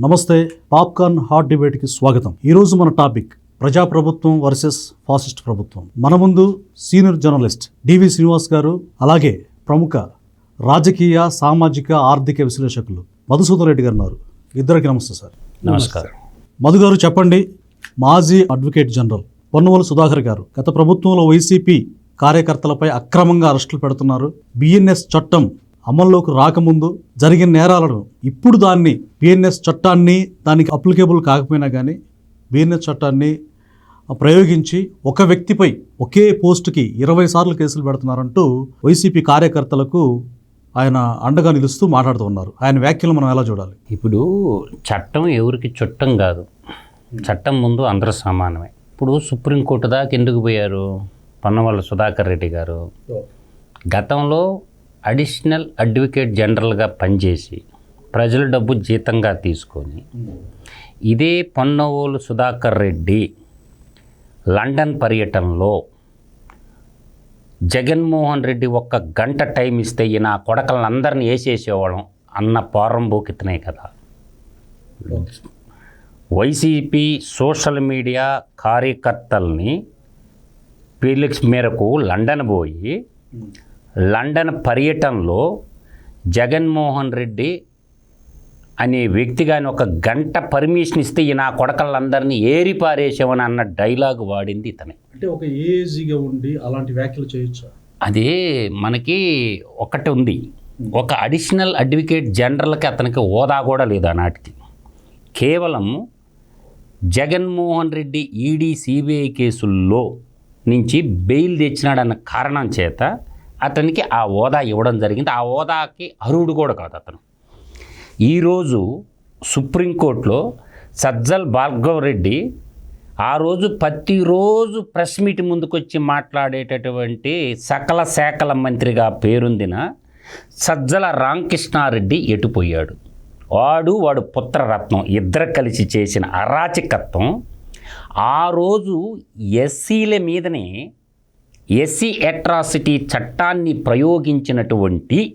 నమస్తే popcorn hot డిబేట్కి స్వాగతం. ఈరోజు మన టాపిక్ ప్రజాప్రభుత్వం వర్సెస్ ఫాసిస్ట్ ప్రభుత్వం. మన ముందు సీనియర్ జర్నలిస్ట్ డివి శ్రీనివాస్ గారు అలాగే ప్రముఖ రాజకీయ సామాజిక ఆర్థిక విశ్లేషకులు మధుసూదన్ రెడ్డి గారు ఉన్నారు. ఇద్దరికి నమస్తే సార్. నమస్కారం. మధు గారు చెప్పండి మాజీ అడ్వకేట్ జనరల్ పొన్నవోలు సుధాకర్ గారు గత ప్రభుత్వంలో వైసీపీ కార్యకర్తలపై అక్రమంగా అరెస్టులు పెడుతున్నారు. బిఎన్ఎస్ చట్టం అమల్లోకి రాకముందు జరిగిన నేరాలను ఇప్పుడు దాన్ని బిఎన్ఎస్ చట్టాన్ని దానికి అప్లికేబుల్ కాకపోయినా కానీ బిఎన్ఎస్ చట్టాన్ని ప్రయోగించి ఒక వ్యక్తిపై ఒకే పోస్టుకి ఇరవై సార్లు కేసులు పెడుతున్నారంటూ వైసీపీ కార్యకర్తలకు ఆయన అండగా నిలుస్తూ మాట్లాడుతూ ఉన్నారు. ఆయన వ్యాఖ్యలు మనం ఎలా చూడాలి? ఇప్పుడు చట్టం ఎవరికి చుట్టం కాదు. చట్టం ముందు అందరూ సమానమే. ఇప్పుడు సుప్రీంకోర్టు దాకా ఎందుకు పోయారు? పన్నవాళ్ళ సుధాకర్ రెడ్డి గారు. గతంలో అడిషనల్ అడ్వకేట్ జనరల్గా పనిచేసి ప్రజల డబ్బు జీతంగా తీసుకొని ఇదే పొన్నవోలు సుధాకర్ రెడ్డి లండన్ పర్యటనలో జగన్మోహన్ రెడ్డి ఒక్క గంట టైం ఇస్తే ఈ నా కొడకలందరిని వేసేసేవాళ్ళం అన్న పోరంబోకితనే కదా. వైసీపీ సోషల్ మీడియా కార్యకర్తల్ని పీలిక్స్ మేరకు లండన్ పోయి లండన్ పర్యటనలో జగన్మోహన్ రెడ్డి అనే వ్యక్తి కానీ ఒక గంట పర్మిషన్ ఇస్తే ఈ నా కొడకలందరినీ ఏరి పారేసామని అన్న డైలాగ్ వాడింది ఇతనే. అంటే ఒక ఏజీగా ఉండి అలాంటి వ్యాఖ్యలు చేయొచ్చా? అదే మనకి ఒకటి ఉంది. ఒక అడిషనల్ అడ్వకేట్ జనరల్కి అతనికి హోదా కూడా లేదు ఆనాటికి. కేవలం జగన్మోహన్ రెడ్డి ఈడీ సిబిఐ కేసుల్లో నుంచి బెయిల్ తెచ్చినాడన్న కారణం చేత అతనికి ఆ హోదా ఇవ్వడం జరిగింది. ఆ హోదాకి అర్హుడు కూడా కాదు అతను. ఈరోజు సుప్రీంకోర్టులో సజ్జల్ భార్గవ్ రెడ్డి ఆ రోజు ప్రతిరోజు ప్రెస్ మీట్ ముందుకొచ్చి మాట్లాడేటటువంటి సకల శాఖల మంత్రిగా పేరొందిన సజ్జల రామకృష్ణారెడ్డి ఎటుపోయాడు. వాడు వాడు పుత్రరత్నం ఇద్దరు కలిసి చేసిన అరాచకత్వం ఆ రోజు ఎస్సీల మీదనే ఎస్సీ అట్రాసిటీ చట్టాన్ని ప్రయోగించినటువంటి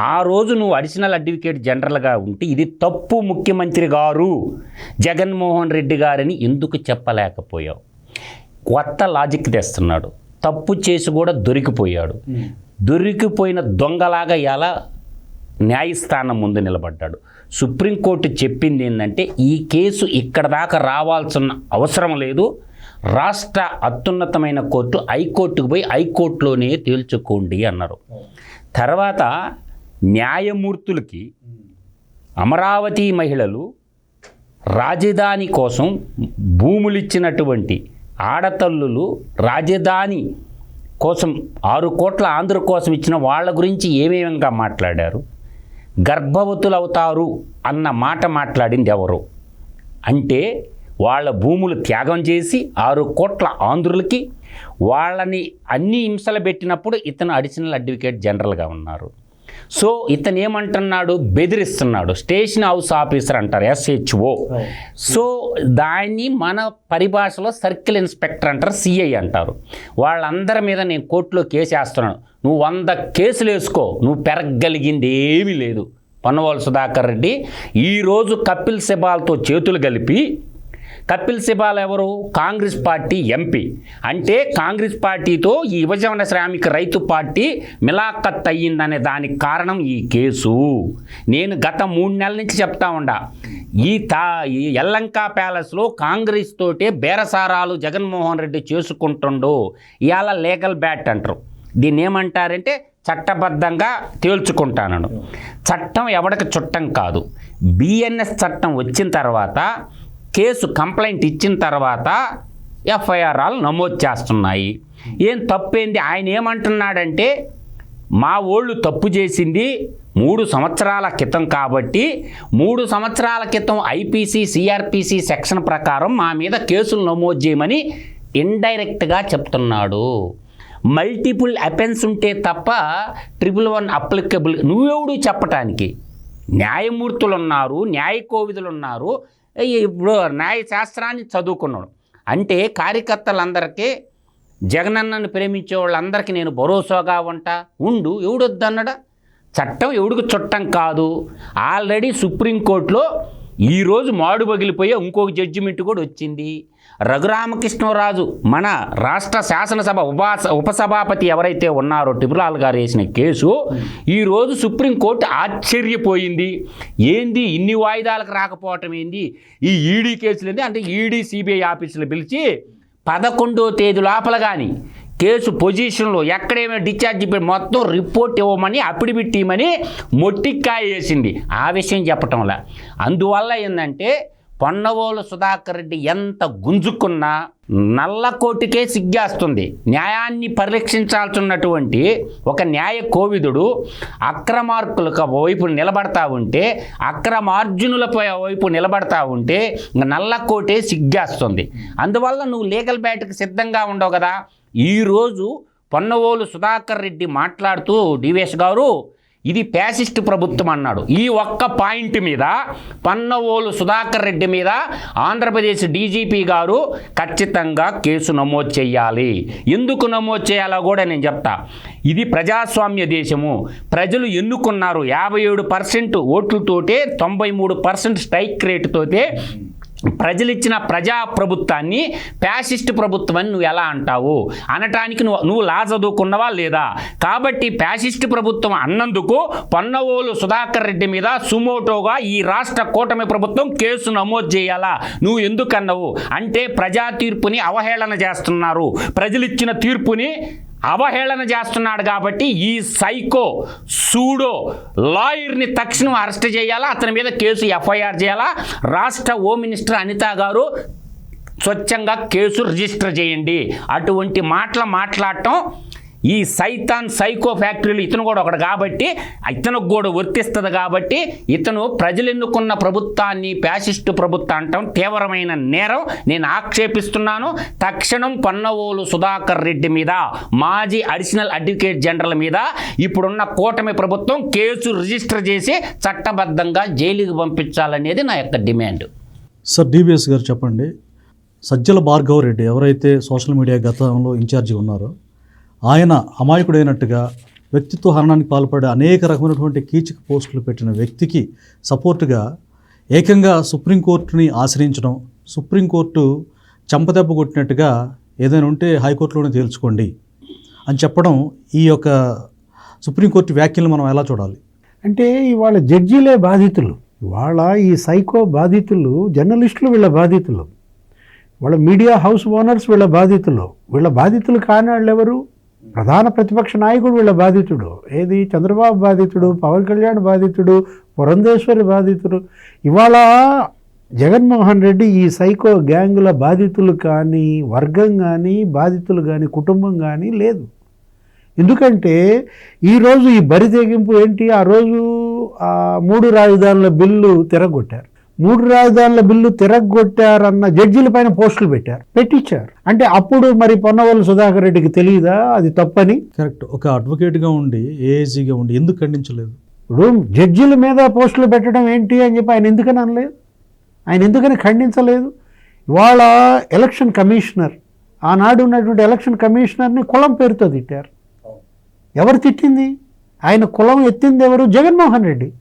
ఆ రోజు నువ్వు అడిషనల్ అడ్వకేట్ జనరల్గా ఉంటే ఇది తప్పు ముఖ్యమంత్రి గారు జగన్మోహన్ రెడ్డి గారని ఎందుకు చెప్పలేకపోయావు? కొత్త లాజిక్ తెస్తున్నాడు. తప్పు చేసి కూడా దొరికిపోయాడు. దొరికిపోయిన దొంగలాగా ఎలా న్యాయస్థానం ముందు నిలబడ్డాడు? సుప్రీంకోర్టు చెప్పింది ఏంటంటే ఈ కేసు ఇక్కడ దాకా రావాల్సిన అవసరం లేదు. రాష్ట్ర అత్యున్నతమైన కోర్టు హైకోర్టుకు పోయి హైకోర్టులోనే తేల్చుకోండి అన్నారు. తర్వాత న్యాయమూర్తులకి అమరావతి మహిళలు రాజధాని కోసం భూములు ఇచ్చినటువంటి ఆడతల్లులు రాజధాని కోసం ఆరు కోట్ల ఆంధ్ర కోసం ఇచ్చిన వాళ్ళ గురించి ఏమేమిగా మాట్లాడారు? గర్భవతులు అవుతారు అన్న మాట మాట్లాడింది ఎవరు? అంటే వాళ్ళ భూములు త్యాగం చేసి ఆరు కోట్ల ఆంధ్రులకి వాళ్ళని అన్ని హింసలు పెట్టినప్పుడు ఇతను అడిషనల్ అడ్వకేట్ జనరల్గా ఉన్నారు. సో ఇతను ఏమంటున్నాడు? బెదిరిస్తున్నాడు. స్టేషన్ హౌస్ ఆఫీసర్ అంటారు ఎస్హెచ్ఓ. సో దాన్ని మన పరిభాషలో సర్కిల్ ఇన్స్పెక్టర్ అంటారు సిఐ అంటారు. వాళ్ళందరి మీద నేను కోర్టులో కేసు వేస్తున్నాను. నువ్వు వంద కేసులు వేసుకో నువ్వు పెరగగలిగింది ఏమీ లేదు. పన్నవాళ్ళు సుధాకర్ రెడ్డి ఈరోజు కపిల్ సిబాల్తో చేతులు కలిపి కపిల్ సిబాల్ ఎవరు? Congress party MP. అంటే కాంగ్రెస్ పార్టీతో ఈ యువజన శ్రామిక రైతు పార్టీ మిలాఖత్ అయ్యిందనే దానికి కారణం ఈ కేసు. నేను గత మూడు నెలల నుంచి చెప్తా ఉండా. ఈ తా ఈ ఎల్లంక ప్యాలెస్లో కాంగ్రెస్ తోటే బేరసారాలు జగన్మోహన్ రెడ్డి చేసుకుంటుండు. ఇవాళ లీగల్ బ్యాట్ అంటారు. దీన్ని ఏమంటారంటే చట్టబద్ధంగా తేల్చుకుంటానను. చట్టం ఎవడికి చుట్టం కాదు. బిఎన్ఎస్ చట్టం వచ్చిన తర్వాత కేసు కంప్లైంట్ ఇచ్చిన తర్వాత ఎఫ్ఐఆర్లు నమోదు చేస్తున్నాయి. ఏం తప్పేంది? ఆయన ఏమంటున్నాడంటే మా ఓళ్ళు తప్పు చేసింది మూడు సంవత్సరాల క్రితం కాబట్టి మూడు సంవత్సరాల క్రితం ఐపీసీ సిఆర్పిసి సెక్షన్ ప్రకారం మా మీద కేసులు నమోదు చేయమని ఇండైరెక్ట్గా చెప్తున్నాడు. మల్టిపుల్ అపెన్స్ ఉంటే తప్ప ట్రిపుల్ వన్ అప్లికబుల్ నువ్వెవడు చెప్పటానికి? న్యాయమూర్తులు ఉన్నారు న్యాయ కోవిధులు ఉన్నారు ఇప్పుడు న్యాయశాస్త్రాన్ని చదువుకున్నాడు. అంటే కార్యకర్తలందరికీ జగనన్నను ప్రేమించే వాళ్ళందరికీ నేను భరోసాగా ఉంటా ఉండు ఎవడొద్దన్నడా? చట్టం ఎవడికి చుట్టం కాదు. ఆల్రెడీ సుప్రీంకోర్టులో ఈరోజు మాడు పగిలిపోయే ఇంకొక జడ్జిమెంట్ కూడా వచ్చింది. రఘురామకృష్ణరాజు మన రాష్ట్ర శాసనసభ ఉపాస ఉపసభాపతి ఎవరైతే ఉన్నారో టిబులాల్ గారు వేసిన కేసు ఈరోజు సుప్రీంకోర్టు ఆశ్చర్యపోయింది. ఏంది? ఇన్ని వాయిదాలకు రాకపోవటం ఏంది? ఈ ఈడీ కేసులు ఏంది? అంటే ఈడీ సిబిఐ ఆఫీసులు పిలిచి పదకొండో తేదీ లోపల కానీ కేసు పొజిషన్లో ఎక్కడేమైనా డిశ్చార్జ్ మొత్తం రిపోర్ట్ ఇవ్వమని అప్పిడిబిట్ ఇవ్వమని వేసింది. ఆ విషయం చెప్పటంలా. అందువల్ల ఏంటంటే పొన్నవోలు సుధాకర్ రెడ్డి ఎంత గుంజుకున్నా నల్ల కోటికే సిగ్గేస్తుంది. న్యాయాన్ని పరిరక్షించాల్సినటువంటి ఒక న్యాయ కోవిదుడు అక్రమార్కులకు వైపు నిలబడతా ఉంటే అక్రమార్జునులపై వైపు నిలబడతా ఉంటే నల్ల కోటే సిగ్గేస్తుంది. అందువల్ల నువ్వు లీగల్ బ్యాట్కి సిద్ధంగా ఉండవు కదా. ఈరోజు పొన్నవోలు సుధాకర్ రెడ్డి మాట్లాడుతూ డివిఎస్ గారు ఇది ప్యాసిస్ట్ ప్రభుత్వం అన్నాడు. ఈ ఒక్క పాయింట్ మీద పన్నవోలు సుధాకర్ రెడ్డి మీద ఆంధ్రప్రదేశ్ డీజీపీ గారు ఖచ్చితంగా కేసు నమోదు చేయాలి. ఎందుకు నమోదు చేయాలో కూడా నేను చెప్తా. ఇది ప్రజాస్వామ్య దేశము. ప్రజలు ఎన్నుకున్నారు యాభై ఏడు పర్సెంట్ ఓట్లతోటే తొంభై మూడు పర్సెంట్ స్ట్రైక్ రేటుతోటే ప్రజలిచ్చిన ప్రజాప్రభుత్వాన్ని ప్రజా ప్రభుత్వాన్ని ప్రభుత్వం అని నువ్వు ఎలా అంటావు? అనటానికి నువ్వు నువ్వు లా చదువుకున్నవా లేదా? కాబట్టి ప్యాసిస్ట్ ప్రభుత్వం అన్నందుకు పొన్నవోలు సుధాకర్ రెడ్డి మీద సుమోటోగా ఈ రాష్ట్ర కూటమి ప్రభుత్వం కేసు నమోదు చేయాలా? నువ్వు ఎందుకన్నావు? అంటే ప్రజా తీర్పుని అవహేళన చేస్తున్నారు. ప్రజలిచ్చిన తీర్పుని అవహేళన చేస్తున్నాడు కాబట్టి ఈ సైకో సూడో లాయర్ని తక్షణం అరెస్ట్ చేయాలా? అతని మీద కేసు ఎఫ్ఐఆర్ చేయాలా? రాష్ట్ర హోమ్ మినిస్టర్ అనిత గారు స్వచ్ఛంగా కేసు రిజిస్టర్ చేయండి. అటువంటి మాటలు మాట్లాడటం ఈ సైతాన్ సైకో ఫ్యాక్టరీలు ఇతను కూడా ఒకడు కాబట్టి ఇతనికి కూడా వర్తిస్తుంది కాబట్టి ఇతను ప్రజలు ఎన్నుకున్న ప్రభుత్వాన్ని ఫ్యాసిస్టు ప్రభుత్వం అంటాం తీవ్రమైన నేరం. నేను ఆక్షేపిస్తున్నాను. తక్షణం పన్నవోలు సుధాకర్ రెడ్డి మీద మాజీ అడిషనల్ అడ్వకేట్ జనరల్ మీద ఇప్పుడున్న కూటమి ప్రభుత్వం కేసు రిజిస్టర్ చేసి చట్టబద్ధంగా జైలుకి పంపించాలనేది నా యొక్క డిమాండ్. సార్ డివిఎస్ గారు చెప్పండి. సజ్జల భార్గవ్ రెడ్డి ఎవరైతే సోషల్ మీడియా గతంలో ఇన్ఛార్జి ఉన్నారో ఆయన అమాయకుడైనట్టుగా వ్యక్తిత్వ హరణానికి పాల్పడే అనేక రకమైనటువంటి కీచక పోస్టులు పెట్టిన వ్యక్తికి సపోర్టుగా ఏకంగా సుప్రీంకోర్టుని ఆశ్రయించడం సుప్రీంకోర్టు చెంపదెబ్బ కొట్టినట్టుగా ఏదైనా ఉంటే హైకోర్టులోనే తేల్చుకోండి అని చెప్పడం ఈ యొక్క సుప్రీంకోర్టు వ్యాఖ్యలు మనం ఎలా చూడాలి? అంటే ఇవాళ జడ్జీలే బాధితులు. ఇవాళ ఈ సైకో బాధితులు జర్నలిస్టులు వీళ్ళ బాధితులు. వాళ్ళ మీడియా హౌస్ ఓనర్స్ వీళ్ళ బాధితులు. వీళ్ళ బాధితులు కాని వాళ్ళు ఎవరు ప్రధాన ప్రతిపక్ష నాయకుడు వీళ్ళ బాధితుడు. ఏది? చంద్రబాబు బాధితుడు పవన్ కళ్యాణ్ బాధితుడు పురంధేశ్వరి బాధితుడు. ఇవాళ జగన్మోహన్ రెడ్డి ఈ సైకో గ్యాంగుల బాధితులు కానీ వర్గం కానీ బాధితులు కానీ కుటుంబం కానీ లేదు. ఎందుకంటే ఈరోజు ఈ బరి తెగింపు ఏంటి? ఆ రోజు ఆ మూడు రాజధానుల బిల్లు తిరగొట్టారు. మూడు రాజధానుల బిల్లు తిరగొట్టారన్న జడ్జిల పైన పోస్టులు పెట్టారు. పెట్టించారు. అంటే అప్పుడు మరి పొన్నవల్లి సుధాకర్ రెడ్డికి తెలియదా అది తప్పని? కరెక్ట్. ఒక అడ్వకేట్గా ఉండి ఏఏజీగా ఉండి ఎందుకు ఖండించలేదు? ఇప్పుడు జడ్జిల మీద పోస్టులు పెట్టడం ఏంటి అని చెప్పి ఆయన ఎందుకని అనలేదు? ఆయన ఎందుకని ఖండించలేదు? ఇవాళ ఎలక్షన్ కమిషనర్ ఆనాడు ఉన్నటువంటి ఎలక్షన్ కమిషనర్ని కులం పేరుతో తిట్టారు. ఎవరు తిట్టింది? ఆయన కులం ఎత్తింది ఎవరు? జగన్మోహన్ రెడ్డి.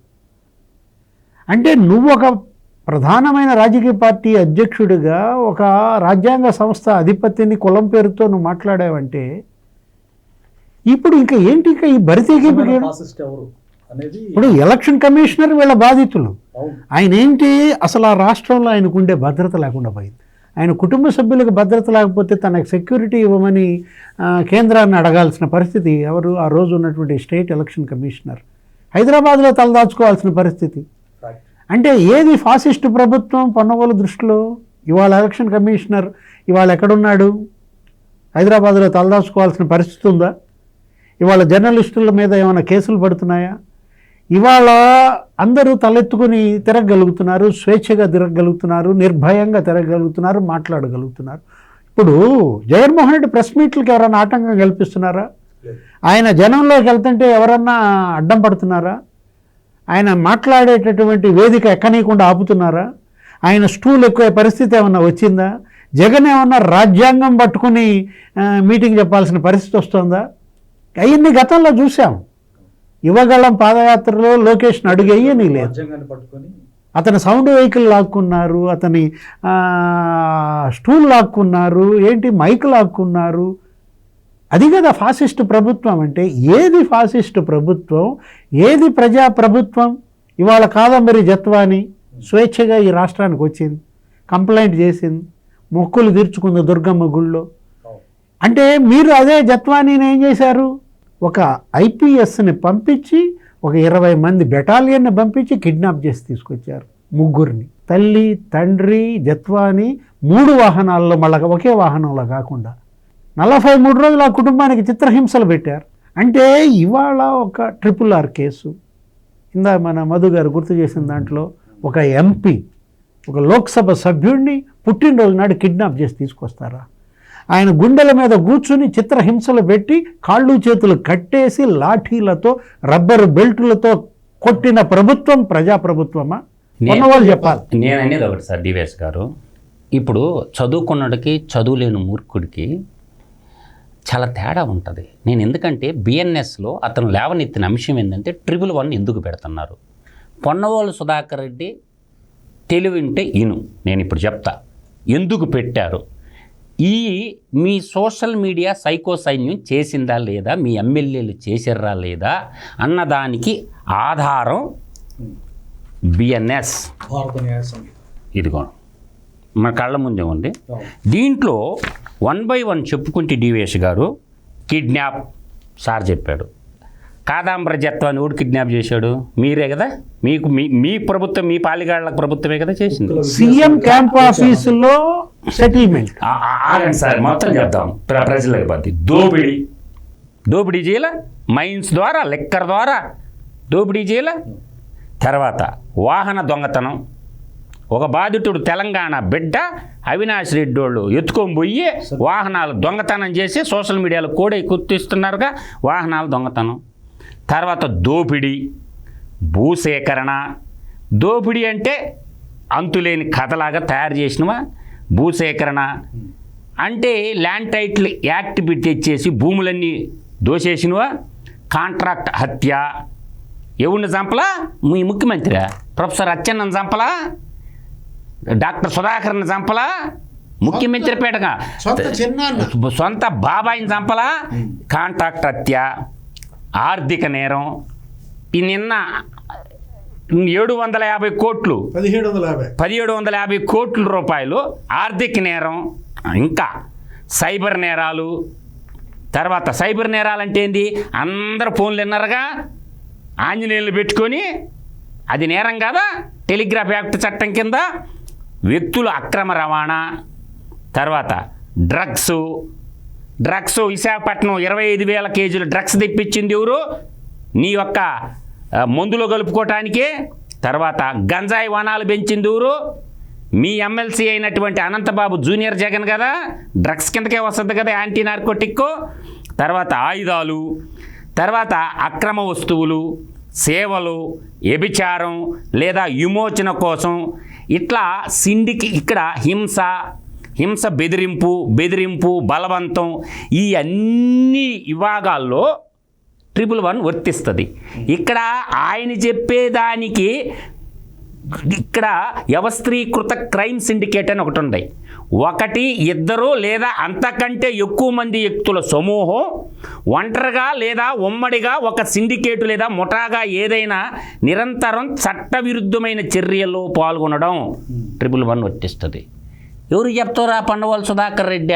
అంటే నువ్వు ఒక ప్రధానమైన రాజకీయ పార్టీ అధ్యక్షుడిగా ఒక రాజ్యాంగ సంస్థ అధిపతిని కులం పేరుతో నువ్వు మాట్లాడావంటే ఇప్పుడు ఇంకా ఏంటి ఇంకా ఈ బరితెగింపు ఇప్పుడు ఎలక్షన్ కమిషనర్ వీళ్ళ బాధితులు. ఆయన ఏంటి? అసలు ఆ రాష్ట్రంలో ఆయనకు ఉండే భద్రత లేకుండా పోయింది. ఆయన కుటుంబ సభ్యులకు భద్రత లేకపోతే తనకు సెక్యూరిటీ ఇవ్వమని కేంద్రాన్ని అడగాల్సిన పరిస్థితి ఎవరు? ఆ రోజు ఉన్నటువంటి స్టేట్ ఎలక్షన్ కమిషనర్. హైదరాబాద్లో తలదాచుకోవాల్సిన పరిస్థితి. అంటే ఏది ఫాసిస్ట్ ప్రభుత్వం పొన్నవోలు దృష్టిలో? ఇవాళ ఎలక్షన్ కమిషనర్ ఇవాళ ఎక్కడున్నాడు? హైదరాబాద్లో తలదాచుకోవాల్సిన పరిస్థితి ఉందా? ఇవాళ జర్నలిస్టుల మీద ఏమైనా కేసులు పడుతున్నాయా? ఇవాళ అందరూ తలెత్తుకుని తిరగగలుగుతున్నారు స్వేచ్ఛగా తిరగగలుగుతున్నారు నిర్భయంగా తిరగగలుగుతున్నారు మాట్లాడగలుగుతున్నారు. ఇప్పుడు జగన్మోహన్ రెడ్డి ప్రెస్ మీట్లకు ఎవరైనా ఆటంకం కల్పిస్తున్నారా? ఆయన జనంలోకి వెళ్తుంటే ఎవరన్నా అడ్డం పడుతున్నారా? ఆయన మాట్లాడేటటువంటి వేదిక ఎక్కనీయకుండా ఆపుతున్నారా? ఆయన స్టూల్ ఎక్కువ పరిస్థితి ఏమన్నా వచ్చిందా? జగన్ ఏమన్నా రాజ్యాంగం పట్టుకుని మీటింగ్ చెప్పాల్సిన పరిస్థితి వస్తుందా? అవన్నీ గతంలో చూసాం యువగళం పాదయాత్రలో లోకేష్ని అడుగు వేయని లేదు. అతని సౌండ్ వెహికల్ లాక్కున్నారు అతని స్టూల్ లాక్కున్నారు ఏంటి మైక్ లాక్కున్నారు అది కదా ఫాసిస్ట్ ప్రభుత్వం అంటే ఏది ఫాసిస్ట్ ప్రభుత్వం? ఏది ప్రజా ప్రభుత్వం? ఇవాళ కాదంబరి జత్వాని స్వేచ్ఛగా ఈ రాష్ట్రానికి వచ్చింది కంప్లైంట్ చేసింది మొక్కులు తీర్చుకుంది దుర్గమ్మ గుళ్ళో. అంటే మీరు అదే జత్వానీని ఏం చేశారు? ఒక ఐపీఎస్ని పంపించి ఒక ఇరవై మంది బెటాలియన్ని పంపించి కిడ్నాప్ చేసి తీసుకొచ్చారు ముగ్గురిని. తల్లి తండ్రి జత్వాని మూడు వాహనాల్లో మళ్ళా ఒకే వాహనంలో కాకుండా నలభై మూడు రోజులు ఆ కుటుంబానికి చిత్రహింసలు పెట్టారు. అంటే ఇవాళ ఒక ట్రిపుల్ ఆర్ కేసు. ఇందా మన మధు గారు గుర్తు చేసిన దాంట్లో ఒక ఎంపీ ఒక లోక్సభ సభ్యుడిని పుట్టినరోజు నాడు కిడ్నాప్ చేసి తీసుకొస్తారా? ఆయన గుండెల మీద కూర్చుని చిత్రహింసలు పెట్టి కాళ్ళు చేతులు కట్టేసి లాఠీలతో రబ్బరు బెల్టులతో కొట్టిన ప్రభుత్వం ప్రజాప్రభుత్వమా? ఉన్న వాళ్ళు చెప్పాలి. నేను అనేది ఒకటి సార్ డివిఎస్ గారు. ఇప్పుడు చదువుకున్నడికి చదువు లేని మూర్ఖుడికి చాలా తేడా ఉంటుంది. నేను ఎందుకంటే బిఎన్ఎస్లో అతను లేవనెత్తిన అంశం ఏంటంటే ట్రిపుల్ వన్ ఎందుకు పెడుతున్నారు? పొన్నవాళ్ళు సుధాకర్ రెడ్డి తెలివింటే ఇను. నేను ఇప్పుడు చెప్తా. ఎందుకు పెట్టారు? ఈ మీ సోషల్ మీడియా సైకో సైన్యం చేసిందా లేదా? మీ ఎమ్మెల్యేలు చేసిర్రా లేదా? అన్నదానికి ఆధారం బిఎన్ఎస్ భారత న్యాయ సంహిత ఇదిగో. మన కళ్ళ ముందే ఉంది. దీంట్లో వన్ బై వన్ చెప్పుకుంటే డివేష్ గారు కిడ్నాప్ సార్ చెప్పాడు. కాదాంబర జత్వాన్ని ఊడు కిడ్నాప్ చేశాడు? మీరే కదా? మీకు మీ మీ ప్రభుత్వం మీ పాలిగాళ్ళ ప్రభుత్వమే కదా చేసింది. సీఎం క్యాంప్ ఆఫీసులో సెటిల్మెంట్. ఆగండి సార్ మొత్తం చెప్దాం. ప్ర- ప్రజలకు పద్ధతి దోపిడీ. దోపిడీ చేయాల? మైన్స్ ద్వారా లెక్కర్ ద్వారా దోపిడీ చేయాల? తర్వాత వాహన దొంగతనం. ఒక బాధితుడు తెలంగాణ బిడ్డ అవినాష్ రెడ్డి వాళ్ళు ఎత్తుకొని పోయి వాహనాలు దొంగతనం చేసి సోషల్ మీడియాలో కూడా గుర్తిస్తున్నారుగా వాహనాలు దొంగతనం. తర్వాత దోపిడీ భూసేకరణ. దోపిడీ అంటే అంతులేని కథలాగా తయారు చేసినవా? భూసేకరణ. అంటే ల్యాండ్ టైటిల్ యాక్ట్ పెట్టి తెచ్చేసి భూములన్నీ దోసేసినవా? కాంట్రాక్ట్ హత్య. ఎవరిని చంపలా? మీ ముఖ్యమంత్రి ప్రొఫెసర్ అచ్చెన్నను చంపలా? డాక్టర్ సుధాకర్ని చంపలా? ముఖ్యమంత్రి పేటగా. సొంత బాబాయిని చంపలా? కాంట్రాక్ట్ హత్య ఆర్థిక నేరం ఈ నిన్న ఏడు వందల యాభై కోట్లు పదిహేడు వందల యాభై. పదిహేడు వందల యాభై కోట్ల రూపాయలు ఆర్థిక నేరం ఇంకా సైబర్ నేరాలు. తర్వాత సైబర్ నేరాలు అంటే ఏంది? అందరు ఫోన్లు విన్నారుగా? ఆంజనేయులు పెట్టుకొని అది నేరం కాదా? టెలిగ్రాఫ్ యాక్ట్ చట్టం కింద? వ్యక్తుల అక్రమ రవాణా తర్వాత డ్రగ్స్. డ్రగ్స్ విశాఖపట్నం ఇరవై ఐదు వేల కేజీలు డ్రగ్స్ తెప్పించింది ఎవరు? నీ యొక్క మందులు కలుపుకోవటానికి కలుపుకోవటానికే తర్వాత గంజాయి వనాలు పెంచింది ఎవరు? మీ ఎమ్మెల్సీ అయినటువంటి అనంతబాబు జూనియర్ జగన్ కదా? డ్రగ్స్ కిందకే వస్తుంది కదా యాంటీ నార్కోటిక్ తర్వాత ఆయుధాలు తర్వాత అక్రమ వస్తువులు సేవలు వ్యభిచారం లేదా విమోచన కోసం ఇట్లా సిండికి ఇక్కడ హింస హింస బెదిరింపు బెదిరింపు బలవంతం ఈ అన్ని విభాగాల్లో ట్రిపుల్ వన్ వర్తిస్తుంది. ఇక్కడ ఆయన చెప్పేదానికి ఇక్కడ వ్యవస్థీకృత క్రైమ్ సిండికేట్ అని ఒకటి ఉండే ఒకటి ఇద్దరు లేదా అంతకంటే ఎక్కువ మంది వ్యక్తుల సమూహం ఒంటరిగా లేదా ఉమ్మడిగా ఒక సిండికేటు లేదా ముఠాగా ఏదైనా నిరంతరం చట్టవిరుద్ధమైన చర్యల్లో పాల్గొనడం ట్రిపుల్ వన్ వర్తిస్తుంది ఎవరు చెప్తారా పండవాళ్ళు సుధాకర్ రెడ్డి?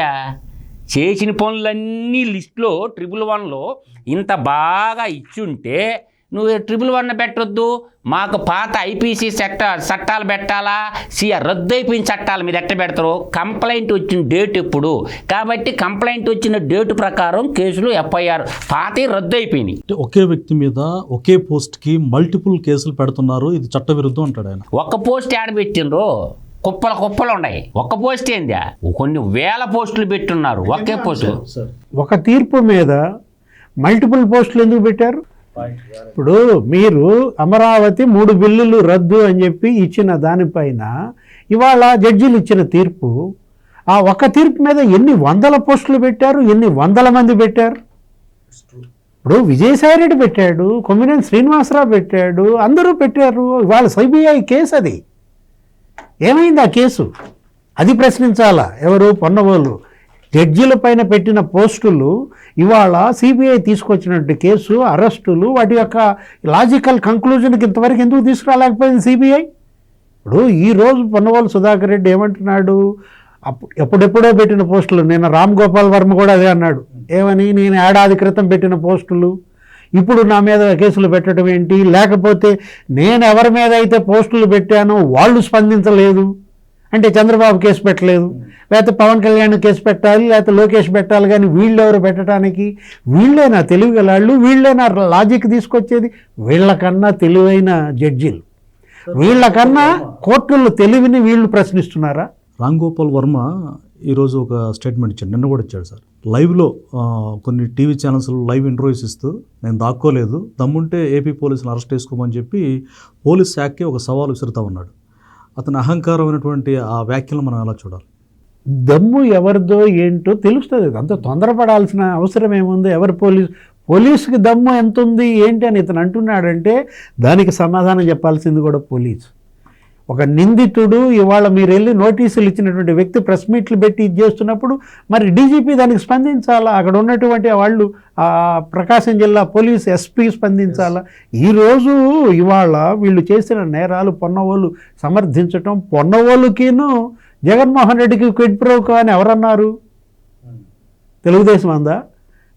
చేసిన పనులన్నీ లిస్టులో ట్రిపుల్ వన్లో ఇంత బాగా ఇచ్చుంటే నువ్వు ట్రిపుల్ వన్ పెట్టొద్దు. మాకు పాత ఐపీసీ చట్ట చట్టాలు పెట్టాలా? సిఆర్ రద్దు అయిపోయిన చట్టాలు మీద ఎట్ట పెడతారు. కంప్లైంట్ వచ్చిన డేట్ ఎప్పుడు? కాబట్టి కంప్లైంట్ వచ్చిన డేట్ ప్రకారం కేసులు ఎఫ్ఐఆర్ పాత రద్దు అయిపోయినాయి ఒకే వ్యక్తి మీద ఒకే పోస్ట్కి మల్టిపుల్ కేసులు పెడుతున్నారు. ఇది చట్టవిరుద్ధం అంటాడు ఆయన. ఒక్క పోస్ట్ యాడ్ పెట్టిండ్రు. కుప్పల కుప్పలు ఉన్నాయి. ఒక్క పోస్ట్ ఏందా? కొన్ని వేల పోస్టులు పెట్టున్నారు. ఒకే పోస్టు. ఒక తీర్పు మీద మల్టిపుల్ పోస్టులు ఎందుకు పెట్టారు? ఇప్పుడు మీరు అమరావతి మూడు బిల్లులు రద్దు అని చెప్పి ఇచ్చిన దానిపైన ఇవాళ జడ్జిలు ఇచ్చిన తీర్పు ఆ ఒక్క తీర్పు మీద ఎన్ని వందల పోస్టులు పెట్టారు ఎన్ని వందల మంది పెట్టారు? ఇప్పుడు విజయసాయి రెడ్డి పెట్టాడు కొమ్మినేని శ్రీనివాసరావు పెట్టాడు అందరూ పెట్టారు. ఇవాళ సిబిఐ కేసు అది. ఏమైంది ఆ కేసు? అది ప్రశ్నించాలా ఎవరు? పొన్నవాళ్ళు జడ్జీల పైన పెట్టిన పోస్టులు ఇవాళ సిబిఐ తీసుకొచ్చినట్టు కేసు అరెస్టులు వాటి యొక్క లాజికల్ కంక్లూజన్కి ఇంతవరకు ఎందుకు తీసుకురాలేకపోయింది సిబిఐ ఇప్పుడు ఈ రోజు సుధాకర్ రెడ్డి ఏమంటున్నాడు? అప్పుడు ఎప్పుడెప్పుడో పెట్టిన పోస్టులు నేను రామ్ గోపాల్ వర్మ కూడా అదే అన్నాడు. ఏమని? నేను ఏడాది క్రితం పెట్టిన పోస్టులు. ఇప్పుడు నా మీద కేసులు పెట్టడం ఏంటి? లేకపోతే నేను ఎవరి మీద అయితే పోస్టులు పెట్టానో వాళ్ళు స్పందించలేదు. అంటే చంద్రబాబు కేసు పెట్టలేదు. లేకపోతే పవన్ కళ్యాణ్ కేసు పెట్టాలి లేకపోతే లోకేష్ పెట్టాలి కానీ వీళ్ళు ఎవరు పెట్టడానికి వీళ్ళేనా తెలివిగలాళ్ళు వీళ్ళేనా లాజిక్ తీసుకొచ్చేది. వీళ్ళకన్నా తెలివైన జడ్జీలు. వీళ్ళకన్నా కోర్టుల తెలివిని వీళ్ళు ప్రశ్నిస్తున్నారా? రామ్ గోపాల్ వర్మ ఈరోజు ఒక స్టేట్మెంట్ ఇచ్చాడు నిన్న కూడా ఇచ్చాడు సార్. లైవ్లో కొన్ని టీవీ ఛానల్స్లో లైవ్ ఇంటర్వ్యూస్ ఇస్తూ నేను దాక్కోలేదు దమ్ముంటే ఏపీ పోలీసులు అరెస్ట్ చేసుకోమని చెప్పి పోలీస్ శాఖకి ఒక సవాల్ విసురుతా ఉన్నాడు. అతని అహంకారమైనటువంటి ఆ వ్యాఖ్యలను మనం ఎలా చూడాలి? దమ్ము ఎవరిదో ఏంటో తెలుస్తుంది. అంత తొందరపడాల్సిన అవసరం ఏముంది? ఎవరు పోలీస్ పోలీసుకి దమ్ము ఎంత ఉంది ఏంటి అని ఇతను అంటున్నాడంటే దానికి సమాధానం చెప్పాల్సింది కూడా పోలీసు. ఒక నిందితుడు ఇవాళ మీరు వెళ్ళి నోటీసులు ఇచ్చినటువంటి వ్యక్తి ప్రెస్ మీట్లు పెట్టి ఇది చేస్తున్నప్పుడు మరి డీజీపీ దానికి స్పందించాలా? అక్కడ ఉన్నటువంటి వాళ్ళు ప్రకాశం జిల్లా పోలీస్ ఎస్పీ స్పందించాలా? ఈరోజు ఇవాళ వీళ్ళు చేసిన నేరాలు పొన్నవోలు సమర్థించటం పొన్నవోలుకిను జగన్మోహన్ రెడ్డికి క్విడ్ ప్రోకో అని ఎవరన్నారు? తెలుగుదేశం అందా?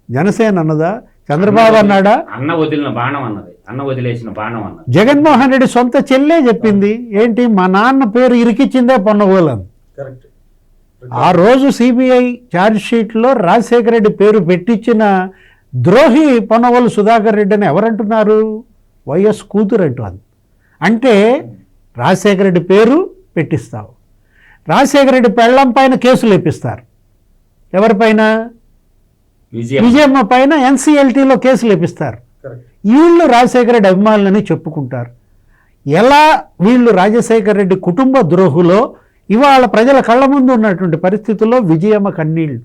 జనసేన అన్నదా? చంద్రబాబు అన్నాడా? అన్న వదిలిన బాణం అన్నది. అన్న వదిలేసిన బాణం అన్నది. జగన్మోహన్ రెడ్డి సొంత చెల్లే చెప్పింది. ఏంటి? మా నాన్న పేరు ఇరికిచ్చిందే పొన్నగోలు అని ఆ రోజు సిబిఐ ఛార్జ్ షీట్లో రాజశేఖర రెడ్డి పేరు పెట్టించిన ద్రోహి పొన్నవోలు సుధాకర్ రెడ్డి అని ఎవరంటున్నారు? వైఎస్ కూతురు అంటుంది అంటే రాజశేఖర రెడ్డి పేరు పెట్టిస్తావు. రాజశేఖర రెడ్డి పెళ్ళం పైన కేసులు ఇప్పిస్తారు ఎవరిపైన? విజయం విజయమ్మ పైన ఎన్సీఎల్టీలో కేసులు ఇప్పిస్తారు వీళ్ళు రాజశేఖర రెడ్డి అభిమానులని చెప్పుకుంటారు. ఎలా వీళ్ళు రాజశేఖర రెడ్డి కుటుంబ ద్రోహులో ఇవాళ ప్రజల కళ్ళ ముందు ఉన్నటువంటి పరిస్థితుల్లో విజయమ్మ కన్నీళ్ళు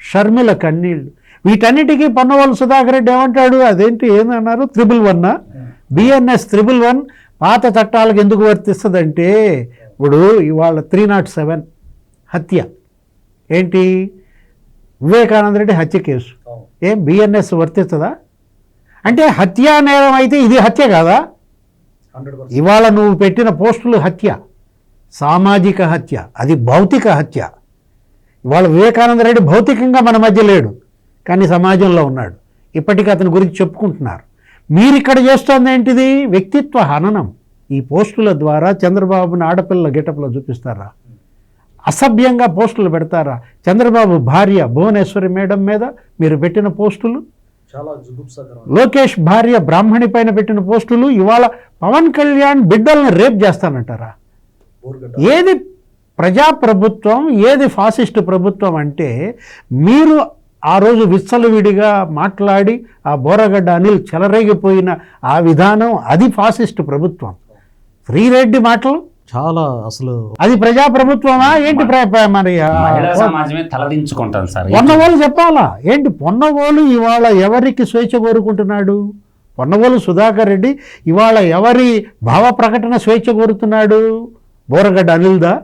షర్మిల కన్నీళ్ళు వీటన్నిటికీ పన్నవాళ్ళు సుధాకర్ రెడ్డి ఏమంటాడు? అదేంటి ఏందన్నారు triple one BNS triple one పాత చట్టాలకు ఎందుకు వర్తిస్తుందంటే ఇప్పుడు ఇవాళ త్రీ నాట్ సెవెన్ హత్య. ఏంటి? వివేకానంద రెడ్డి హత్య కేసు. ఏం బిఎన్ఎస్ వర్తిస్తుందా? అంటే హత్యా నేరం అయితే ఇది హత్య కాదా? ఇవాళ నువ్వు పెట్టిన పోస్టులు హత్య. సామాజిక హత్య. అది భౌతిక హత్య. ఇవాళ వివేకానంద రెడ్డి భౌతికంగా మన మధ్య లేడు. కానీ సమాజంలో ఉన్నాడు. ఇప్పటికీ అతని గురించి చెప్పుకుంటున్నారు. మీరు ఇక్కడ చేస్తోంది ఏంటిది? వ్యక్తిత్వ హననం. ఈ పోస్టుల ద్వారా చంద్రబాబుని ఆడపిల్ల గెటప్లో చూపిస్తారా? అసభ్యంగా పోస్టులు పెడతారా? చంద్రబాబు భార్య భువనేశ్వరి మేడం మీద మీరు పెట్టిన పోస్టులు? లోకేష్ భార్య బ్రాహ్మణి పైన పెట్టిన పోస్టులు ఇవాళ పవన్ కళ్యాణ్ బిడ్డల్ని రేప్ చేస్తానంటారా? ఏది ప్రజాప్రభుత్వం ఏది ఫాసిస్ట్ ప్రభుత్వం అంటే మీరు ఆ రోజు విచ్చలవిడిగా మాట్లాడి ఆ బోరగడ్డ అనిల్ చెలరేగిపోయిన ఆ విధానం అది ఫాసిస్ట్ ప్రభుత్వం. శ్రీరెడ్డి మాటలు? చాలా అసలు అది ప్రజాప్రభుత్వమా? ఏంటి మరి సమాజమే తలదించుకుంటాను సార్. పొన్నవోలు చెప్పాలా? ఏంటి పొన్నవోలు ఇవాళ ఎవరికి స్వేచ్ఛ కోరుకుంటున్నాడు? పొన్నవోలు సుధాకర్ రెడ్డి ఇవాళ ఎవరి భావ ప్రకటన స్వేచ్ఛ కోరుతున్నాడు? బోరగడ్డ అనిల్దా?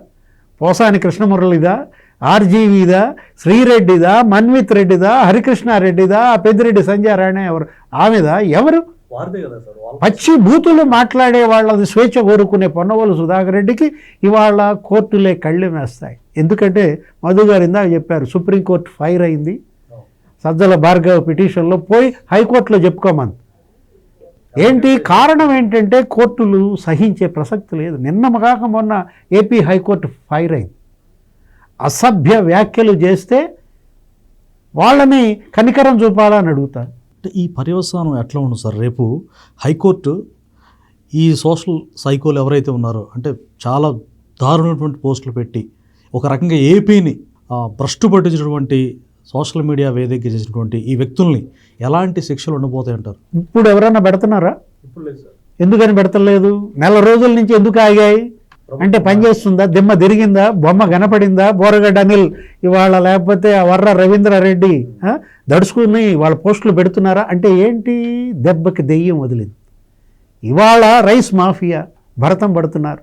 పోసాని కృష్ణమురళిదా? ఆర్జీవిదా? శ్రీరెడ్డిదా? మన్విత్ రెడ్డిదా? హరికృష్ణారెడ్డిదా? పెద్దిరెడ్డి సంజయ్ రాణే ఎవరు? ఆమెదా? ఎవరు? పచ్చి బూతులు మాట్లాడే వాళ్ళది స్వేచ్ఛ కోరుకునే పొన్నవోలు సుధాకర్ రెడ్డికి ఇవాళ కోర్టులే కళ్ళు వేస్తాయి ఎందుకంటే మధు గారు ఇందాక చెప్పారు సుప్రీంకోర్టు ఫైర్ అయింది. సజ్జల భార్గవ్ పిటిషన్లో పోయి హైకోర్టులో చెప్పుకోమంది. ఏంటి? కారణం ఏంటంటే కోర్టులు సహించే ప్రసక్తి లేదు. నిన్న కాక మొన్న ఏపీ హైకోర్టు ఫైర్ అయింది. అసభ్య వ్యాఖ్యలు చేస్తే వాళ్ళని కనికరం చూపాలని అడుగుతారు. అంటే ఈ పర్యవసానం ఎట్లా ఉండదు సార్? రేపు హైకోర్టు ఈ సోషల్ సైకోలు ఎవరైతే ఉన్నారో అంటే చాలా దారుణమైనటువంటి పోస్టులు పెట్టి ఒక రకంగా ఏపీని భ్రష్టు పట్టించినటువంటి సోషల్ మీడియా వేదిక చేసినటువంటి ఈ వ్యక్తుల్ని ఎలాంటి శిక్షలు ఉండబోతాయి అంటారు? ఇప్పుడు ఎవరన్నా పెడుతున్నారా? ఎందుకని పెడతలేదు? నెల రోజుల నుంచి ఎందుకు ఆగాయి? అంటే పనిచేస్తుందా దిమ్మ తిరిగిందా? బొమ్మ కనపడిందా? బోరగడ్డ అనిల్ ఇవాళ లేకపోతే ఆ వర్ర రవీంద్రారెడ్డి దడుచుకుని వాళ్ళ పోస్టులు పెడుతున్నారా? అంటే ఏంటి? దెబ్బకి దెయ్యం వదిలింది. ఇవాళ రైస్ మాఫియా భరతం పడుతున్నారు.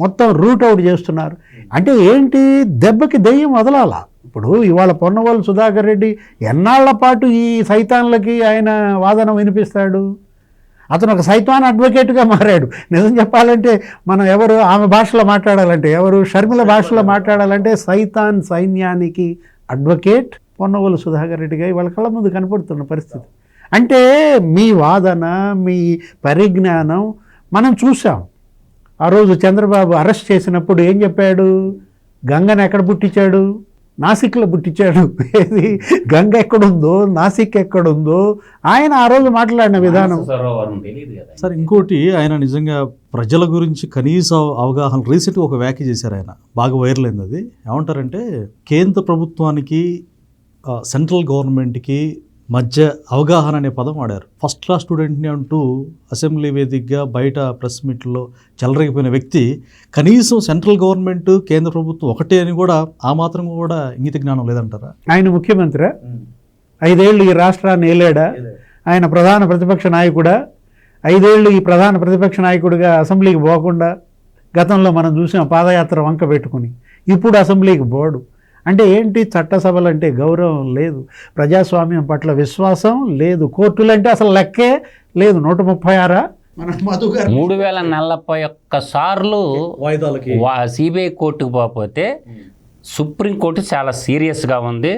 మొత్తం రూట్ అవుట్ చేస్తున్నారు. అంటే ఏంటి? దెబ్బకి దెయ్యం వదలాలా? ఇప్పుడు ఇవాళ పొన్నవాళ్ళు సుధాకర్ రెడ్డి ఎన్నాళ్ళ పాటు ఈ సైతాన్లకి ఆయన వాదన వినిపిస్తాడు? అతను ఒక సైతాన్ అడ్వకేట్గా మారాడు. నిజం చెప్పాలంటే మనం ఎవరు ఆమె భాషలో మాట్లాడాలంటే ఎవరు షర్మిల భాషలో మాట్లాడాలంటే సైతాన్ సైన్యానికి అడ్వకేట్ పొన్నవోలు సుధాకర్ రెడ్డిగా వాళ్ళ కళ్ళ ముందు కనపడుతున్న పరిస్థితి. అంటే మీ వాదన మీ పరిజ్ఞానం మనం చూసాం ఆ రోజు చంద్రబాబు అరెస్ట్ చేసినప్పుడు ఏం చెప్పాడు? గంగను ఎక్కడ పుట్టించాడు? నాసిక్లో పుట్టించాడు. ఏది? గంగ ఎక్కడుందో నాసిక్ ఎక్కడుందో ఆయన ఆ రోజు మాట్లాడిన విధానం. సార్ ఇంకోటి ఆయన నిజంగా ప్రజల గురించి కనీస అవగాహన రీసెంట్గా ఒక వ్యాఖ్య చేశారు ఆయన. బాగా వైరల్ అయింది అది. ఏమంటారంటే కేంద్ర ప్రభుత్వానికి సెంట్రల్ గవర్నమెంట్కి మధ్య అవగాహన అనే పదం వాడారు. ఫస్ట్ క్లాస్ స్టూడెంట్ని అంటూ అసెంబ్లీ వేదికగా బయట ప్రెస్ మీట్లో చెలరగిపోయిన వ్యక్తి కనీసం సెంట్రల్ గవర్నమెంట్ కేంద్ర ప్రభుత్వం ఒకటే అని కూడా ఆ మాత్రం కూడా ఇంగిత జ్ఞానం లేదంటారా? ఆయన ముఖ్యమంత్రి. ఐదేళ్ళు ఈ రాష్ట్రాన్ని ఏలాడా? ఆయన ప్రధాన ప్రతిపక్ష నాయకుడా? ఐదేళ్ళు ఈ ప్రధాన ప్రతిపక్ష నాయకుడిగా అసెంబ్లీకి పోకుండా గతంలో మనం చూసాం పాదయాత్ర వంక పెట్టుకుని ఇప్పుడు అసెంబ్లీకి పోడు. అంటే ఏంటి చట్టసభలు అంటే గౌరవం లేదు ప్రజాస్వామ్యం పట్ల విశ్వాసం లేదు కోర్టులు అంటే అసలు లెక్కే లేదు నూట ముప్పై ఆరా? మన మధు గారు మూడు వేల నలభై ఒక్క సార్లు వాయిదాలకి సిబిఐ కోర్టుకు పోకపోతే సుప్రీంకోర్టు చాలా సీరియస్గా ఉంది.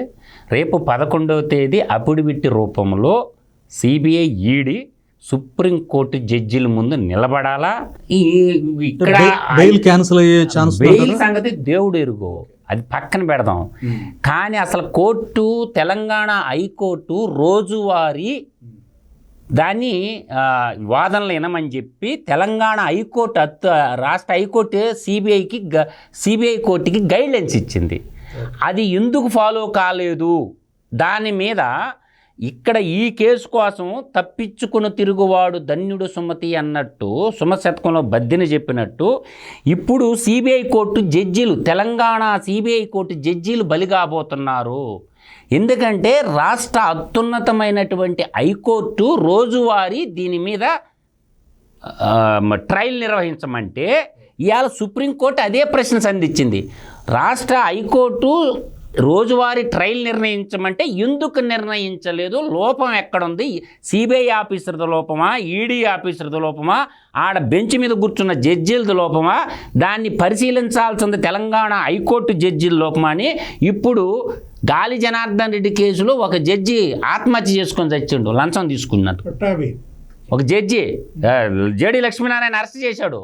రేపు పదకొండవ తేదీ అఫిడవిట్ రూపంలో సిబిఐ ఈడి సుప్రీంకోర్టు జడ్జిల ముందు నిలబడాలా? ఈ ఇక్కడ బెయిల్ క్యాన్సిల్ అయ్యే ఛాన్స్ బెయిల్ సంగతి దేవుడు ఎరుగు అది పక్కన పెడదాం. కానీ అసలు కోర్టు తెలంగాణ హైకోర్టు రోజువారీ దాన్ని వాదనలు వినమని చెప్పి తెలంగాణ హైకోర్టు అత్తు రాష్ట్ర హైకోర్టు సిబిఐకి సిబిఐ కోర్టుకి గైడ్లైన్స్ ఇచ్చింది. అది ఎందుకు ఫాలో కాలేదు? దాని మీద ఇక్కడ ఈ కేసు కోసం తప్పించుకుని తిరుగువాడు ధన్యుడు సుమతి అన్నట్టు సుమశతకంలో బద్దిని చెప్పినట్టు ఇప్పుడు సిబిఐ కోర్టు జడ్జీలు తెలంగాణ సిబిఐ కోర్టు జడ్జీలు బలిగాబోతున్నారు. ఎందుకంటే రాష్ట్ర అత్యున్నతమైనటువంటి హైకోర్టు రోజువారీ దీని మీద ట్రయల్ నిర్వహించమంటే ఇవాళ సుప్రీంకోర్టు అదే ప్రశ్న సంధించింది రాష్ట్ర హైకోర్టు రోజువారీ ట్రయల్ నిర్ణయించమంటే ఎందుకు నిర్ణయించలేదు? లోపం ఎక్కడుంది? సిబిఐ ఆఫీసర్ది లోపమా? ఈడీ ఆఫీసర్ది లోపమా? ఆడ బెంచ్ మీద కూర్చున్న జడ్జీలది లోపమా? దాన్ని పరిశీలించాల్సింది తెలంగాణ హైకోర్టు జడ్జీల లోపమా అని. ఇప్పుడు గాలి జనార్దన్ రెడ్డి కేసులో ఒక జడ్జి ఆత్మహత్య చేసుకొని చచ్చిండు లంచం తీసుకున్నట్టు ఒక జడ్జి జేడి లక్ష్మీనారాయణ అరెస్ట్ చేశాడు.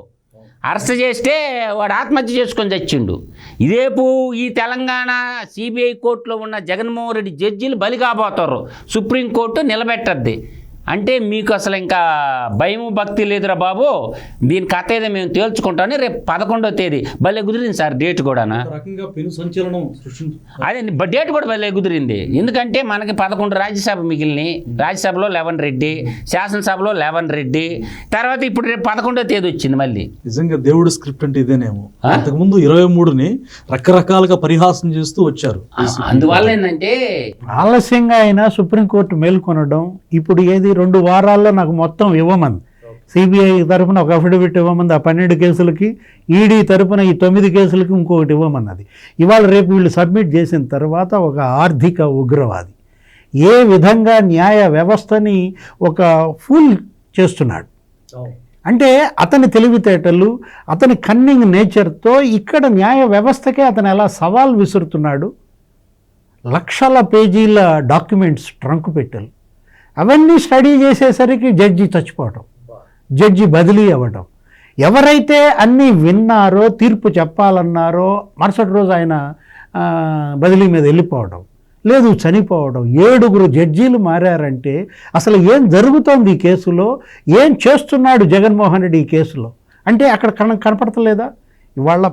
అరెస్ట్ చేస్తే వాడు ఆత్మహత్య చేసుకొని చచ్చిండు. ఇదేపు ఈ తెలంగాణ సిబిఐ కోర్టులో ఉన్న జగన్మోహన్ రెడ్డి జడ్జీలు బలి కాబోతారు సుప్రీంకోర్టు నిలబెట్టద్ది. అంటే మీకు అసలు ఇంకా భయము భక్తి లేదురా బాబు. దీని కథ ఏదో మేము తేల్చుకుంటామని రేపు పదకొండో తేదీ. భలే కుదిరింది సార్ డేట్ కూడానా? రకంగా పెను సంచలనం సృష్టించు అదే డేట్ కూడా భలే కుదిరింది. ఎందుకంటే మనకి పదకొండు రాజ్యసభ మిగిలినాయి రాజ్యసభలో లెవెన్ రెడ్డి శాసనసభలో లెవెన్ రెడ్డి. తర్వాత ఇప్పుడు రేపు పదకొండో తేదీ వచ్చింది మళ్ళీ. నిజంగా దేవుడి స్క్రిప్ట్ అంటే ఇదేనేమో. అంతకుముందు ఇరవై మూడుని రకరకాలుగా పరిహాసం చేస్తూ వచ్చారు అందువల్ల ఏంటంటే ఆలస్యంగా అయినా సుప్రీంకోర్టు మేల్కొనడం ఇప్పుడు ఏది రెండు వారాల్లో నాకు మొత్తం ఇవ్వమంది. సిబిఐ తరపున ఒక అఫిడవిట్ ఇవ్వమంది ఆ పన్నెండు కేసులకి ఈడీ తరపున ఈ తొమ్మిది కేసులకి ఇంకొకటి ఇవ్వమన్నది. ఇవాళ రేపు వీళ్ళు సబ్మిట్ చేసిన తర్వాత ఒక ఆర్థిక ఉగ్రవాది ఏ విధంగా న్యాయ వ్యవస్థని ఒక ఫుల్ చేస్తున్నాడు. అంటే అతని తెలివితేటలు అతని కన్నింగ్ నేచర్తో ఇక్కడ న్యాయ వ్యవస్థకే అతను ఎలా సవాల్ విసురుతున్నాడు? లక్షల పేజీల డాక్యుమెంట్స్ ట్రంక్ పెట్టెలు అవన్నీ స్టడీ చేసేసరికి జడ్జి చచ్చిపోవటం జడ్జి బదిలీ అవ్వటం. ఎవరైతే అన్నీ విన్నారో తీర్పు చెప్పాలన్నారో మరుసటి రోజు ఆయన బదిలీ మీద వెళ్ళిపోవడం లేదు చనిపోవడం ఏడుగురు జడ్జీలు మారారంటే అసలు ఏం జరుగుతోంది ఈ కేసులో? ఏం చేస్తున్నాడు జగన్మోహన్ రెడ్డి ఈ కేసులో? అంటే అక్కడ కన కనపడతలేదా? ఇవాళ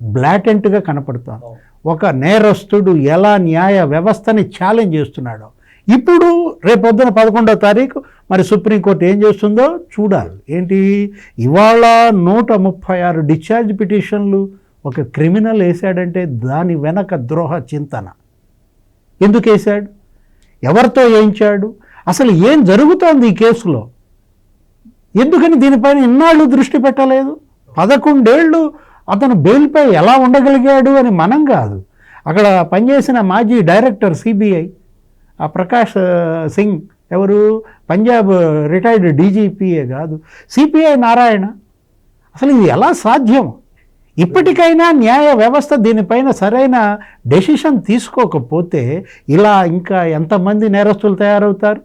బ్లాటెంట్గా కనపడుతోంది ఒక నేరస్తుడు ఎలా న్యాయ వ్యవస్థని ఛాలెంజ్ చేస్తున్నాడో ఇప్పుడు రేపొద్దున పదకొండో తారీఖు మరి సుప్రీంకోర్టు ఏం చేస్తుందో చూడాలి. ఏంటి? ఇవాళ నూట ముప్పై ఆరు డిశ్చార్జ్ పిటిషన్లు ఒక క్రిమినల్ వేశాడంటే దాని వెనక ద్రోహ చింతన. ఎందుకు వేశాడు ఎవరితో వేయించాడు? అసలు ఏం జరుగుతోంది ఈ కేసులో? ఎందుకని దీనిపైన ఇన్నాళ్ళు దృష్టి పెట్టలేదు? పదకొండేళ్ళు అతను బెయిల్పై ఎలా ఉండగలిగాడు అని మనం కాదు. అక్కడ పనిచేసిన మాజీ డైరెక్టర్ సిబిఐ ఆ ప్రకాష్ సింగ్ ఎవరు? పంజాబ్ రిటైర్డ్ డీజీపీఏ కాదు. సిపిఐ నారాయణ. అసలు ఇది ఎలా సాధ్యం? ఇప్పటికైనా న్యాయ వ్యవస్థ దీనిపైన సరైన డెసిషన్ తీసుకోకపోతే ఇలా ఇంకా ఎంతమంది నేరస్తులు తయారవుతారు?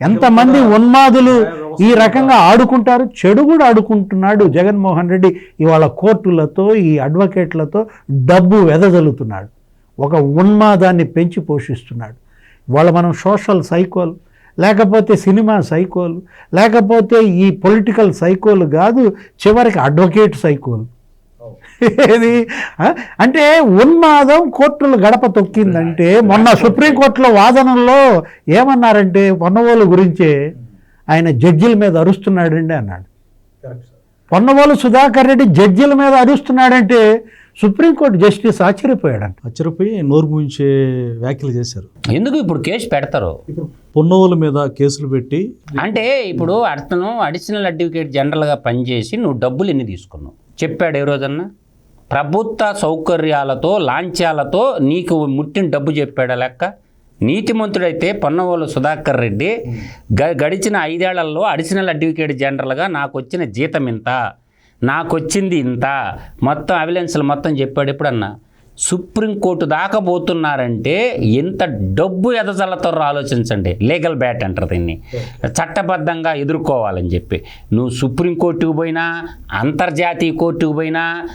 ఎంతమంది ఉన్మాదులు ఈ రకంగా ఆడుకుంటారు? చెడు కూడా ఆడుకుంటున్నాడు జగన్మోహన్ రెడ్డి. ఇవాళ కోర్టులతో ఈ అడ్వకేట్లతో డబ్బు వెదజల్లుతున్నాడు. ఒక ఉన్మాదాన్ని పెంచి పోషిస్తున్నాడు. ఇవాళ మనం సోషల్ సైకోలు లేకపోతే సినిమా సైకోలు లేకపోతే ఈ పొలిటికల్ సైకోలు కాదు చివరికి అడ్వకేట్ సైకోలు ఏది? అంటే ఉన్మాదం కోర్టులు గడప తొక్కిందంటే మొన్న సుప్రీంకోర్టులో వాదనల్లో ఏమన్నారంటే పొన్నవోలు గురించే ఆయన జడ్జిల మీద అరుస్తున్నాడండి అన్నాడు. పొన్నవోలు సుధాకర్ రెడ్డి జడ్జిల మీద అరుస్తున్నాడంటే సుప్రీంకోర్టు జస్టిస్ ఆశ్చర్యపోయాడంట. ఆశ్చర్యపోయి నోరు మూయించే వ్యాఖ్యలు చేశారు. ఎందుకు ఇప్పుడు కేసు పెడతారు? ఇప్పుడు పొన్నోవుల మీద కేసులు పెట్టి అంటే ఇప్పుడు అతను అడిషనల్ అడ్వకేట్ జనరల్గా పనిచేసి నువ్వు డబ్బులు ఎన్ని తీసుకున్నావు? చెప్పాడు ఏ రోజన్నా? ప్రభుత్వ సౌకర్యాలతో లాంఛాలతో నీకు ముట్టిన డబ్బు చెప్పాడా లెక్క? నీతిమంతుడైతే పొన్నవోలు సుధాకర్ రెడ్డి గ గడిచిన ఐదేళ్ళలో అడిషనల్ అడ్వకేట్ జనరల్గా నాకు వచ్చిన జీతం ఇంత నాకు వచ్చింది ఇంత. మొత్తం అవిలెన్స్లు మొత్తం చెప్పాడు ఎప్పుడన్నా. సుప్రీంకోర్టు దాకా పోతున్నారంటే ఎంత డబ్బు ఎదజల్లతారో ఆలోచించండి. లీగల్ బ్యాట్ అంటారు దీన్ని. చట్టబద్ధంగా ఎదుర్కోవాలని చెప్పి. నువ్వు సుప్రీంకోర్టుకు పోయినా అంతర్జాతీయ కోర్టుకు పోయినా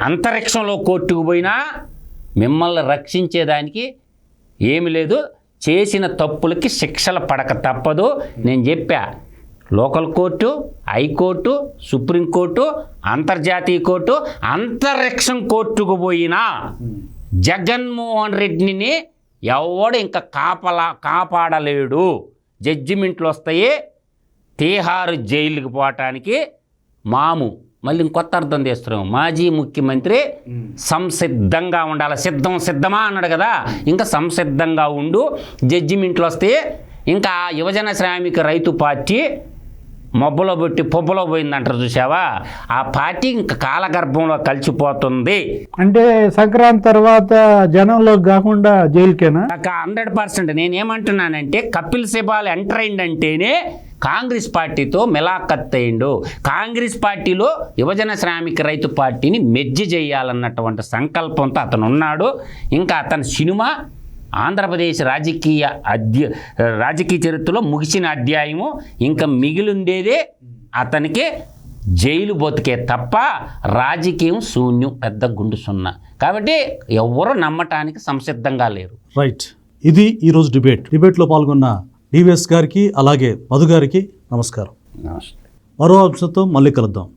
అంతరిక్షంలో కోర్టుకు పోయినా మిమ్మల్ని రక్షించేదానికి ఏమి లేదు. చేసిన తప్పులకి శిక్షలు పడక తప్పదు. నేను చెప్పా. Local court high court supreme court అంతర్జాతీయ కోర్టు అంతరిక్షం కోర్టుకు పోయినా జగన్మోహన్ రెడ్డిని ఎవడు ఇంకా కాపలా కాపాడలేడు. జడ్జిమెంట్లు వస్తాయి. తీహారు జైలుకి పోవటానికి మాము. మళ్ళీ ఇంకొత్త అర్థం చేస్తున్నాం. మాజీ ముఖ్యమంత్రి సంసిద్ధంగా ఉండాలి. సిద్ధం సిద్ధమా అన్నాడు కదా? ఇంకా సంసిద్ధంగా ఉండు. జడ్జిమెంట్లు వస్తే ఇంకా యువజన శ్రామిక రైతు పార్టీ మబ్బులో పెట్టి పొబ్బలో పోయిందంటారు చూసావా ఆ పార్టీ ఇంకా కాలగర్భంలో కలిసిపోతుంది. అంటే సంక్రాంతి తర్వాత జనంలోకి కాకుండా జైలుకేనా? హండ్రెడ్ పర్సెంట్ నేనేమంటున్నానంటే కపిల్ సిబాల్ ఎంటర్ అయిందంటేనే కాంగ్రెస్ పార్టీతో మిలాఖత్ అయిండు కాంగ్రెస్ పార్టీలో యువజన శ్రామిక రైతు పార్టీని మెజ్జి చేయాలన్నటువంటి సంకల్పంతో అతను ఉన్నాడు ఇంకా అతని సినిమా ఆంధ్రప్రదేశ్ రాజకీయ అధ్య రాజకీయ చరిత్రలో ముగిసిన అధ్యాయము ఇంకా మిగిలిండేదే అతనికి జైలు బతికే తప్ప రాజకీయం శూన్యం పెద్ద గుండు సున్నా. కాబట్టి ఎవరు నమ్మటానికి సంసిద్ధంగా లేరు. రైట్. ఇది ఈరోజు డిబేట్. డిబేట్లో పాల్గొన్న డివిఎస్ గారికి అలాగే మధు గారికి నమస్కారం. నమస్తే. మరో అంశంతో మళ్ళీ కలుద్దాం.